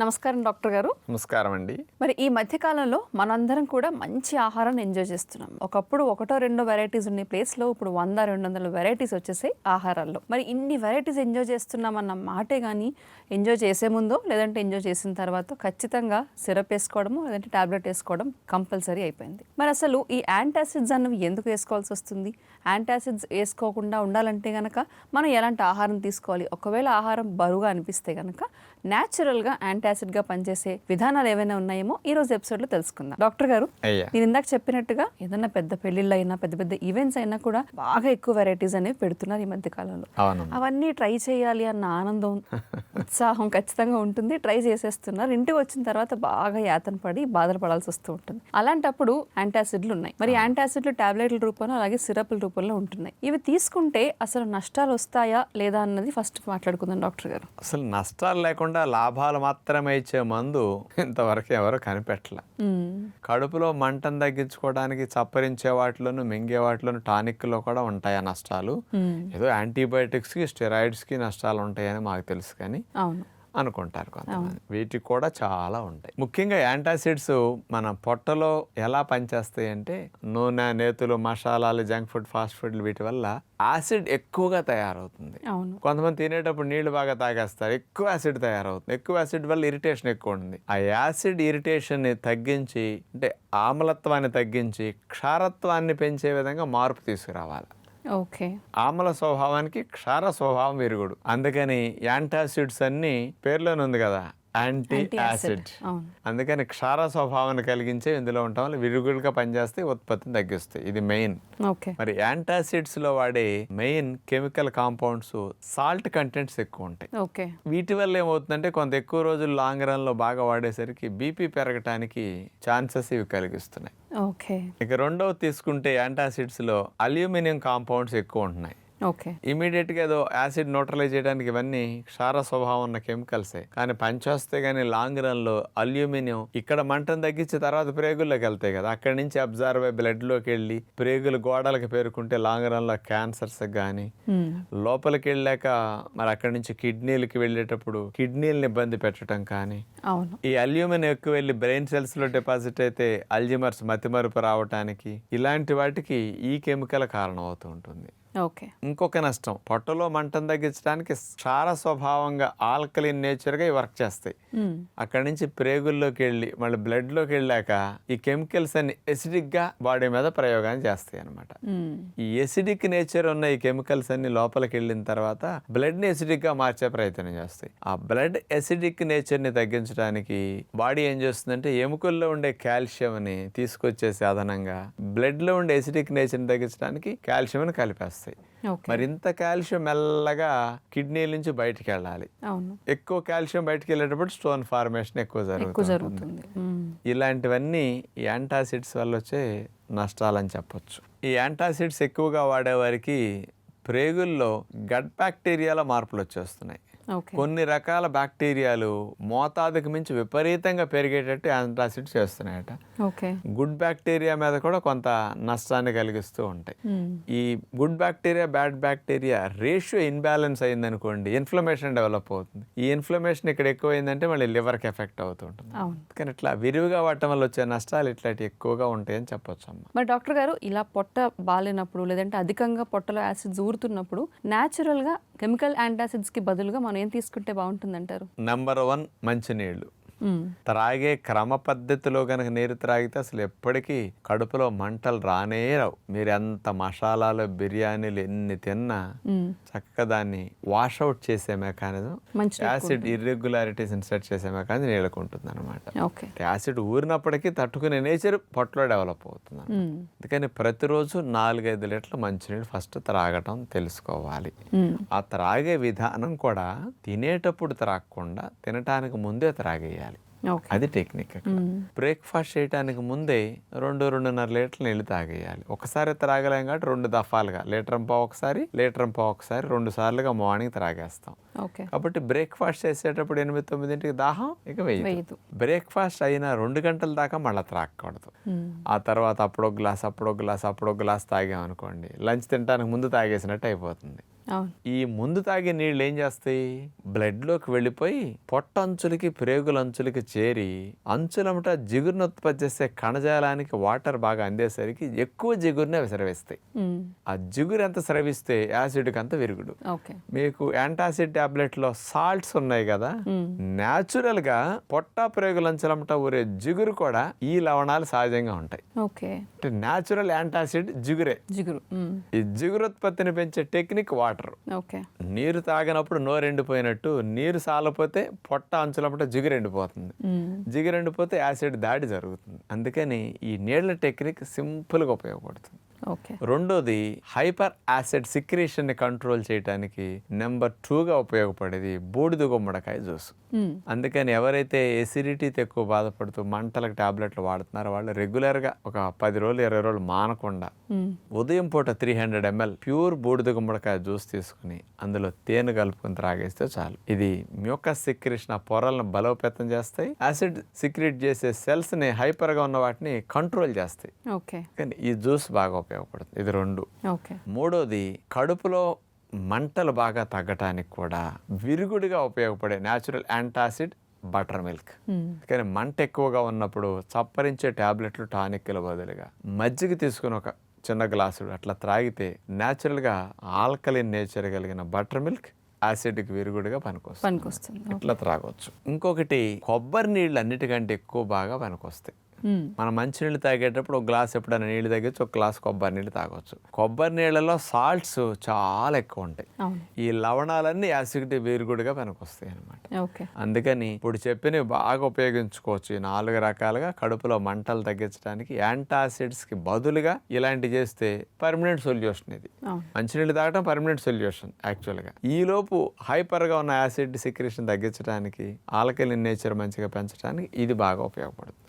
నమస్కారం డాక్టర్ గారు. నమస్కారం అండి. మరి ఈ మధ్య కాలంలో మనందరం కూడా మంచి ఆహారాన్ని ఎంజాయ్ చేస్తున్నాం. ఒకప్పుడు ఒకటో రెండో వెరైటీస్ ఉన్న ప్లేస్లో ఇప్పుడు వంద రెండు వందల వెరైటీస్ వచ్చేసాయి ఆహారాల్లో. మరి ఇన్ని వెరైటీస్ ఎంజాయ్ చేస్తున్నామన్న మాటే కానీ ఎంజాయ్ చేసే ముందో లేదంటే ఎంజాయ్ చేసిన తర్వాత ఖచ్చితంగా సిరప్ వేసుకోవడము లేదంటే టాబ్లెట్ వేసుకోవడం కంపల్సరీ అయిపోయింది. మరి అసలు ఈ యాంటాసిడ్స్ అన్నవి ఎందుకు వేసుకోవాల్సి వస్తుంది? యాంటాసిడ్స్ వేసుకోకుండా ఉండాలంటే గనక మనం ఎలాంటి ఆహారం తీసుకోవాలి? ఒకవేళ ఆహారం బరువుగా అనిపిస్తే గనక న్యాచురల్గా యాంటాసిడ్గా పనిచేసే విధానాలు ఏవైనా ఉన్నాయేమో ఈ రోజు ఎపిసోడ్లో తెలుసుకుందాం. డాక్టర్ గారు నేను ఇందాక చెప్పినట్టుగా ఏదైనా పెద్ద పెళ్ళిళ్ళు అయినా పెద్ద పెద్ద ఈవెంట్స్ అయినా కూడా బాగా ఎక్కువ వెరైటీస్ అనేవి పెడుతున్నారు ఈ మధ్య కాలంలో. అవన్నీ ట్రై చేయాలి అన్న ఆనందం ఉత్సాహం ఖచ్చితంగా ఉంటుంది. ట్రై చేసేస్తున్నారు. ఇంటికి వచ్చిన తర్వాత బాగా యాతన పడి బాధలు పడాల్సి వస్తూ ఉంటుంది. అలాంటప్పుడు యాంటాసిడ్లు ఉన్నాయి. మరి యాంటాసిడ్లు టాబ్లెట్ల రూపంలో అలాగే సిరప్ల రూపంలో ఉంటున్నాయి. ఇవి తీసుకుంటే అసలు నష్టాలు వస్తాయా లేదా అన్నది ఫస్ట్ మాట్లాడుకుందాం డాక్టర్ గారు. అసలు నష్టాలు లేకుండా లాభాలు మాత్రమే ఇచ్చే మందు ఇంతవరకు ఎవరు కనిపెట్టలే. కడుపులో మంటను తగ్గించుకోవడానికి చప్పరించే వాటిలోను మింగే వాటిలోను టానిక్లో కూడా ఉంటాయి ఆ నష్టాలు. ఏదో యాంటీబయాటిక్స్కి స్టెరాయిడ్స్కి నష్టాలు ఉంటాయని మాకు తెలుసు కానీ అవును అనుకుంటారు కొంతమంది. వీటికి కూడా చాలా ఉంటాయి. ముఖ్యంగా యాంటాసిడ్స్ మన పొట్టలో ఎలా పనిచేస్తాయి అంటే నూనె నేతులు మసాలాలు జంక్ ఫుడ్ ఫాస్ట్ ఫుడ్లు వీటి వల్ల యాసిడ్ ఎక్కువగా తయారవుతుంది. కొంతమంది తినేటప్పుడు నీళ్ళు బాగా తాగేస్తారు. ఎక్కువ యాసిడ్ తయారవుతుంది. ఎక్కువ యాసిడ్ వల్ల ఇరిటేషన్ ఎక్కువ ఉంటుంది. ఆ యాసిడ్ ఇరిటేషన్ని తగ్గించి అంటే ఆమ్లత్వాన్ని తగ్గించి క్షారత్వాన్ని పెంచే విధంగా మార్పు తీసుకురావాలి. ఓకే. ఆమ్ల స్వభావానికి క్షార స్వభావం విరుగుడు. అందుకని యాంటాసిడ్స్ అన్ని పేర్లోనే ఉంది కదా యాంటీ యాసిడ్. అందుకని క్షార స్వభావాన్ని కలిగించే ఇందులో ఉండటం వల్ల విరుగుడుగా పనిచేస్తే ఉత్పత్తిని తగ్గిస్తాయి ఇది మెయిన్. ఓకే. మరి యాంటాసిడ్స్లో వాడే main chemical compounds salt contents ఎక్కువ ఉంటాయి. ఓకే. వీటి వల్ల ఏమవుతుందంటే కొంత ఎక్కువ రోజులు లాంగ్ రన్లో బాగా వాడేసరికి బీపీ పెరగటానికి ఛాన్సెస్ ఇవి కలిగిస్తున్నాయి. ఓకే. ఇక రెండవ తీసుకుంటే యాంటాసిడ్స్లో అల్యూమినియం కాంపౌండ్స్ ఎక్కువ ఉంటున్నాయి. ఓకే. ఇమీడియట్గా ఏదో యాసిడ్ న్యూట్రలైజ్ చేయడానికి ఇవన్నీ క్షార స్వభావం ఉన్న కెమికల్సే. కానీ పంచొస్తే కానీ లాంగ్ రన్లో అల్యూమినియం ఇక్కడ మంటను తగ్గించి తర్వాత ప్రేగుల్లోకి వెళ్తాయి కదా. అక్కడి నుంచి అబ్జర్వ్ అయ్యి బ్లడ్లోకి వెళ్ళి ప్రేగులు గోడలకు పేరుకుంటే లాంగ్ రన్లో క్యాన్సర్స్ కానీ. లోపలికి వెళ్ళాక మరి అక్కడి నుంచి కిడ్నీలకి వెళ్ళేటప్పుడు కిడ్నీలను ఇబ్బంది పెట్టడం కానీ అవును. ఈ అల్యూమినియం ఎక్కువ వెళ్ళి బ్రెయిన్ సెల్స్లో డిపాజిట్ అయితే అల్జిమర్స్ మతిమరుపు రావటానికి ఇలాంటి వాటికి ఈ కెమికల్ కారణం అవుతూ ఉంటుంది. ఇంకొక నష్టం. పొట్టలో మంటను తగ్గించడానికి క్షార స్వభావంగా ఆల్కలిన్ నేచర్గా ఇవి వర్క్ చేస్తాయి. అక్కడి నుంచి ప్రేగుల్లోకి వెళ్ళి మళ్ళీ బ్లడ్లోకి వెళ్ళాక ఈ కెమికల్స్ అన్ని ఎసిడిక్గా బాడీ మీద ప్రయోగాన్ని చేస్తాయి అన్నమాట. మ్మ్. ఈ ఎసిడిక్ నేచర్ ఉన్న ఈ కెమికల్స్ అన్ని లోపలికి వెళ్ళిన తర్వాత బ్లడ్ని ఎసిడిక్గా మార్చే ప్రయత్నం చేస్తాయి. ఆ బ్లడ్ ఎసిడిక్ నేచర్ని తగ్గించడానికి బాడీ ఏం చేస్తుందంటే ఎముకల్లో ఉండే కాల్షియం ని తీసుకొచ్చేసి అదనంగా బ్లడ్లో ఉండే ఎసిడిక్ నేచర్ని తగ్గించడానికి కాల్షియం ని కలిపేస్తాయి ఓకే. మరి ఇంత కాల్షియం మెల్లగా కిడ్నీల నుంచి బయటికి వెళ్ళాలి. ఎక్కువ కాల్షియం బయటికి వెళ్ళేటప్పుడు స్టోన్ ఫార్మేషన్ ఎక్కువ జరుగుతుంది. ఇలాంటివన్నీ యాంటాసిడ్స్ వల్ల వచ్చే నష్టాలని చెప్పొచ్చు. ఈ యాంటాసిడ్స్ ఎక్కువగా వాడేవారికి ప్రేగుల్లో గట్ బ్యాక్టీరియాలో మార్పులు వచ్చేస్తున్నాయి. కొన్ని రకాల బ్యాక్టీరియాలు మోతాదుకు మించి విపరీతంగా పెరిగేటట్టు యాంటాసిడ్స్ చేస్తున్నాయట. ఓకే. గుడ్ బ్యాక్టీరియా మీద కూడా కొంత నష్టాన్ని కలిగిస్తూ ఉంటాయి. ఈ good bacteria bad bacteria ratio imbalance అయిందనుకోండి ఇన్ఫ్లమేషన్ డెవలప్ అవుతుంది. ఈ ఇన్ఫ్లమేషన్ ఇక్కడ ఎక్కువైందంటే మళ్ళీ లివర్కి ఎఫెక్ట్ అవుతూ ఉంటుంది. కానీ ఇట్లా విరివిగా వాడటం వల్ల వచ్చే నష్టాలు ఇట్లాంటివి ఎక్కువగా ఉంటాయని చెప్పొచ్చు అమ్మ. మరి డాక్టర్ గారు ఇలా పొట్ట బాలేనప్పుడు లేదంటే అధికంగా పొట్టలో యాసిడ్స్ ఊరుతున్నప్పుడు న్యాచురల్గా కెమికల్ యాంటాసిడ్స్కి బదులుగా మనం ఏం తీసుకుంటే బాగుంటుంది అంటారు నంబర్ వన్ మంచినీళ్ళు. త్రాగే క్రమ పద్ధతిలో కనుక నీరు త్రాగితే అసలు ఎప్పటికీ కడుపులో మంటలు రానే రావు. మీరు ఎంత మసాలాలు బిర్యానీలు ఎన్ని తిన్నా చక్కగా దాన్ని వాష్ అవుట్ చేసే మెకానిజం యాసిడ్ ఇర్రెగ్యులారిటీస్ సెట్ చేసే మెకానిజం నీళ్ళకు ఉంటుంది అనమాట యాసిడ్ ఊరినప్పటికీ తట్టుకునే నేచర్ పొట్టలో డెవలప్ అవుతుంది అందుకని ప్రతిరోజు నాలుగైదు లీటర్ల మంచినీళ్ళు ఫస్ట్ త్రాగటం తెలుసుకోవాలి. ఆ త్రాగే విధానం కూడా తినేటప్పుడు త్రాగకుండా తినటానికి ముందే త్రాగేయాలి. అది టెక్నిక్ బ్రేక్ఫాస్ట్ చేయడానికి ముందే రెండు రెండున్నర లీటర్లు నీళ్ళు తాగేయాలి. ఒకసారి త్రాగలేం కాబట్టి రెండు దఫాలుగా. లీటర్ పావు ఒకసారి లీటర్ పావు ఒకసారి రెండు సార్లుగా మార్నింగ్ త్రాగేస్తాం కాబట్టి బ్రేక్ఫాస్ట్ చేసేటప్పుడు ఎనిమిది తొమ్మిదింటికి దాహం ఇక వేయదు. బ్రేక్ఫాస్ట్ అయిన రెండు గంటల దాకా మళ్ళీ త్రాగకూడదు ఆ తర్వాత అప్పుడో గ్లాస్ అప్పుడో గ్లాస్ అప్పుడో గ్లాస్ తాగామనుకోండి లంచ్ తినడానికి ముందు తాగేసినట్టు అయిపోతుంది. ఈ ముందు తాగే నీళ్ళు ఏం చేస్తాయి? బ్లడ్లోకి వెళ్ళిపోయి పొట్ట అంచులకి ప్రేగుల అంచులకి చేరి అంచులమట జిగురును ఉత్పత్తి చేసే కణజాలానికి వాటర్ బాగా అందేసరికి ఎక్కువ జిగురునే విసరవేస్తాయి. మ్మ్. ఆ జిగురు ఎంత స్రవిస్తే యాసిడ్కి అంత విరుగుడు. మీకు యాంటాసిడ్ టాబ్లెట్లో సాల్ట్స్ ఉన్నాయి కదా? మ్మ్. న్యాచురల్గా పొట్ట ప్రేగుల అంచులమట ఊరే జిగురు కూడా ఈ లవణాలు సహజంగా ఉంటాయి. అంటే న్యాచురల్ యాంటాసిడ్ జిగురే. జిగురు. ఈ జిగురుత్పత్తిని పెంచే టెక్నిక్ వాటర్. ఓకే. నీరు తాగినప్పుడు నోరు ఎండిపోయినట్టు నీరు సాలపోతే పొట్ట అంచులపట జిగురు ఎండిపోతుంది. మ్మ్. జిగురు ఎండిపోతే యాసిడ్ దాడి జరుగుతుంది. అందుకని ఈ నీళ్ళ టెక్నిక్ సింపుల్గా ఉపయోగపడుతుంది. రెండోది హైపర్ యాసిడ్ సిక్రేషన్ని కంట్రోల్ చేయడానికి నెంబర్ టూగా ఉపయోగపడేది బూడిద గుమ్మడికాయ జ్యూస్. అందుకని ఎవరైతే ఎసిడిటీతో ఎక్కువ బాధపడుతూ మంటలకు టాబ్లెట్లు వాడుతున్నారో వాళ్ళు రెగ్యులర్గా ఒక పది రోజులు ఇరవై రోజులు మానకుండా. ఉదయం పూట త్రీ హండ్రెడ్ ఎంఎల్ ప్యూర్ బూడిద గుమ్మడికాయ జ్యూస్ తీసుకుని అందులో తేనె కలుపుకొని త్రాగేస్తే చాలు. ఇది మ్యూకస్ సిక్రేషన్ ఆ పొరలను బలోపేతం చేస్తాయి. యాసిడ్ సిక్రేట్ చేసే సెల్స్ని హైపర్గా ఉన్న వాటిని కంట్రోల్ చేస్తాయి. ఓకే. కానీ ఈ జ్యూస్ బాగా ఉపయోగపడుతుంది. ఇది రెండు. మూడోది కడుపులో మంటలు బాగా తగ్గటానికి కూడా విరుగుడిగా ఉపయోగపడే న్యాచురల్ యాంటాసిడ్ బటర్ మిల్క్. కానీ మంట ఎక్కువగా ఉన్నప్పుడు చప్పరించే టాబ్లెట్లు టానిక్ల బదులుగా మజ్జిగ తీసుకుని ఒక చిన్న గ్లాసుడు అట్లా త్రాగితే న్యాచురల్గా ఆల్కలిన్ నేచర్ కలిగిన బటర్ మిల్క్ యాసిడ్కి విరుగుడిగా పనికొస్తుంది. పనికొస్తుంది. ఇట్లా త్రాగొచ్చు. ఇంకొకటి కొబ్బరి నీళ్ళు అన్నిటికంటే ఎక్కువ బాగా పనికొస్తాయి. మనం మంచినీళ్ళు తాగేటప్పుడు ఒక గ్లాస్ ఎప్పుడైనా నీళ్ళు తాగొచ్చు ఒక గ్లాస్ కొబ్బరి నీళ్ళు తాగొచ్చు. కొబ్బరి నీళ్ళలో సాల్ట్స్ చాలా ఎక్కువ ఉంటాయి. ఈ లవణాలన్నీ యాసిడిటీ వేరుగుడిగా పనికొస్తాయి అన్నమాట. ఓకే. అందుకని ఇప్పుడు చెప్పినవి బాగా ఉపయోగించుకోవచ్చు. ఈ నాలుగు రకాలుగా కడుపులో మంటలు తగ్గించడానికి యాంటాసిడ్స్కి బదులుగా ఇలాంటి చేస్తే పర్మనెంట్ సొల్యూషన్ ఇది. మంచినీళ్ళు తాగడం పర్మనెంట్ సొల్యూషన్ యాక్చువల్గా. ఈలోపు హైపర్గా ఉన్న యాసిడ్ సిక్రేషన్ తగ్గించడానికి ఆల్కలిన్ నేచర్ మంచిగా పెంచడానికి ఇది బాగా ఉపయోగపడుతుంది.